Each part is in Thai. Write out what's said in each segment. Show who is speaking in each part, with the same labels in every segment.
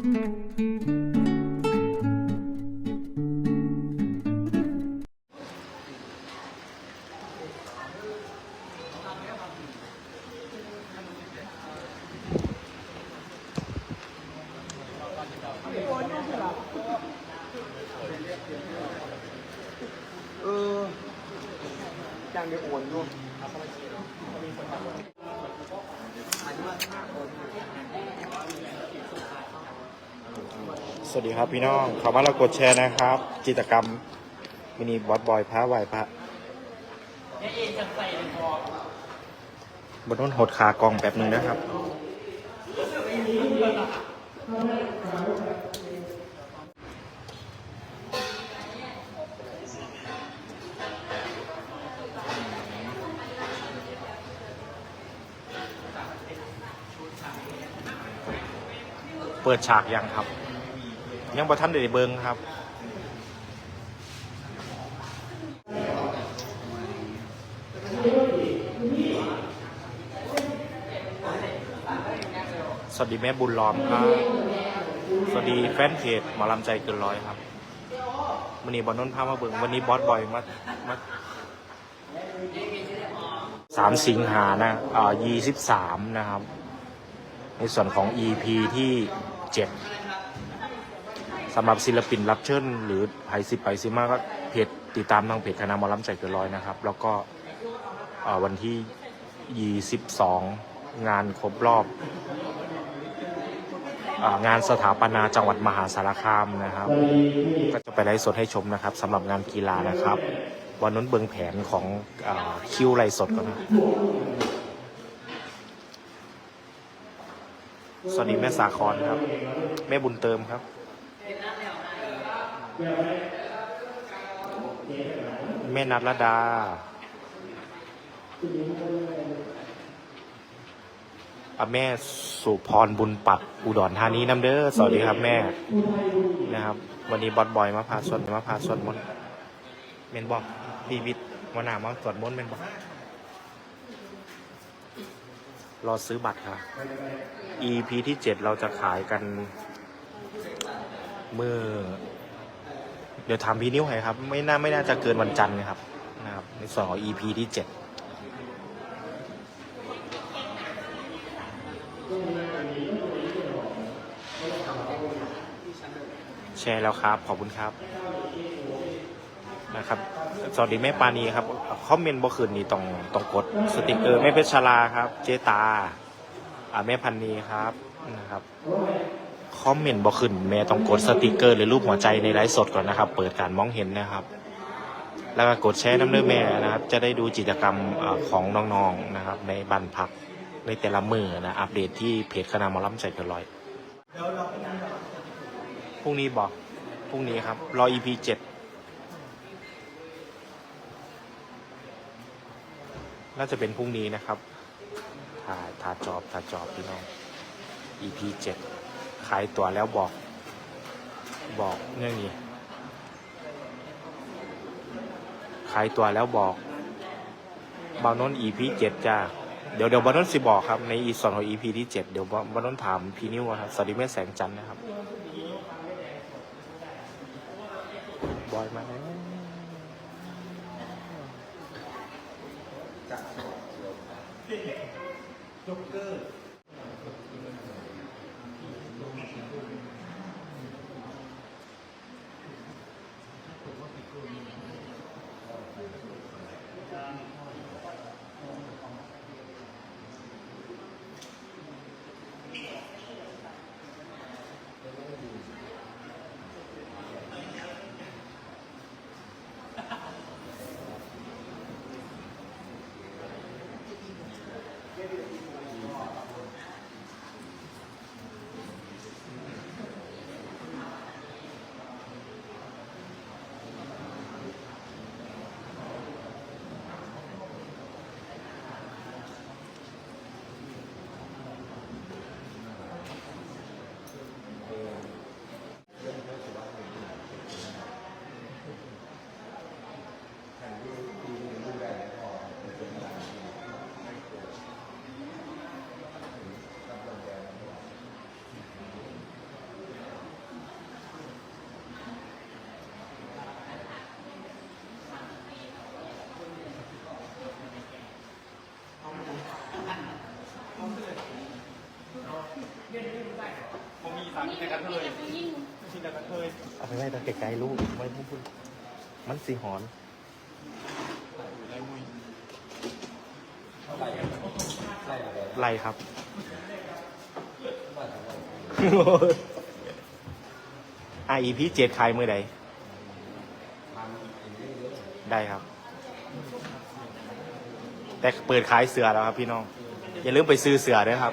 Speaker 1: เออยังได้โอนอยู่
Speaker 2: สวัสดีครับพี่น้องขอมาเรากดแชร์นะครับกิจกรรมมินิบอสบอยพระไหวพระบนต้นหดขากองแบบหนึงนะครับเปิดฉากยังครับ ยังบ่ท่านได้เบิงครับ สวัสดีแม่บุญล้อมครับ สวัสดีแฟนเพจหมอลำใจเกินร้อยครับวันนี้บอลนนท์พามาเบิงวันนี้บอสบอยมามาสามสิงหานะอ่ายี่สิบสามนะครับ ในส่วนของ EP ที่เจ็ด สำหรับศิลปินรับเชิญหรือไพสิไปซิมาก็เพจติดตามทางเพจคณะหมอลำใจเกินร้อยนะครับ แล้วก็วันที่ 22 งานครบรอบองานสถาปนาจังหวัดมหาสารคามนะครับ ก็จะไปไลฟ์สดให้ชมนะครับสำหรับงานกีฬานะครับ วันนั้นเบิงแผนของอคิวไลฟ์สดก่อนนะสวัสดีแม่สาครครับ แม่บุญเติมครับ แม่นัทรดาอแม่สุพรบุญปักอุดรธานีน้ำเด้อสวัสดีครับแม่นะครับ วันนี้บอสบอยมาพาสวดมาพาสวดมนต์เมนบอกพีวิทย์มาหนามาสวดมนต์เมนบอกรอซื้อบัตรครับ EP ที่7เราจะขายกันเมื่อ ดี๋ยวถามพี่นิ้วให้ครับ ไม่น่าไม่น่าจะเกินวันจันทร์นะครับนะครับในส่วนของ EP ที่7แชร์แล้วครับ ขอบคุณครับนะครับสวัสดีแม่ปานีครับคอมเมนต์บ่คืนนี้ต้องต้องกดสติกเกอร์แม่เพชรชลาครับ เจตา อ่าแม่พันนีครับนะครับ คอมเมนต์บอกขึ้นแม่ต้องกดสติกเกอร์หรือรูปหัวใจในไลฟ์สดก่อนนะครับ เปิดการมองเห็นนะครับ แล้วก็กดแชร์น้ำเนื้อแม่นะครับ จะได้ดูกิจกรรมอของน้องๆนะครับ ในบันพักในแต่ละมือนะอัปเดตที่เพจคณะมอลำใจเกินร้อยพรุ่งนี้บอกพรุ่งนี้ครับ รอ EP เจ็ดน่าจะเป็นพรุ่งนี้นะครับถ่ายถ่ายจอบถ่ายจอบพี่น้อง EP เจ็ด ขายตั๋วแล้วบอก บอกเรื่องนี้ขายตั๋วแล้วบอกบาวนนอีพีเจ็ดจ้าเดี๋ยวเดี๋ยวบาวนนสิบอกครับในอีสอนของ EP ที่เจ็ดเดี๋ยวบาวนนถามพี่นิวครับสวัสดีแม่แสงจันทร์นะครับบอยมาแล้วจ็อกเกอร์
Speaker 3: นี่มีแต่ผู้หญิง
Speaker 2: เอาไปไว้ตะไกลๆลูกไว้พุ่พุ่นมันสีหอนไล่ครับ อะ EP เจ็ดขายมือใดได้ครับ แต่เปิดขายเสือแล้วครับพี่น้อง อย่าลืมไปซื้อเสือด้วยครับ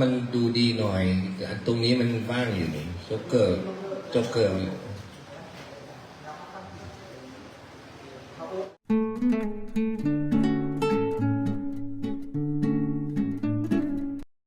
Speaker 4: มันดูดีหน่อย ตรงนี้มันว่างอยู่นี่จ็อกเกอร์จ็อกเกอร์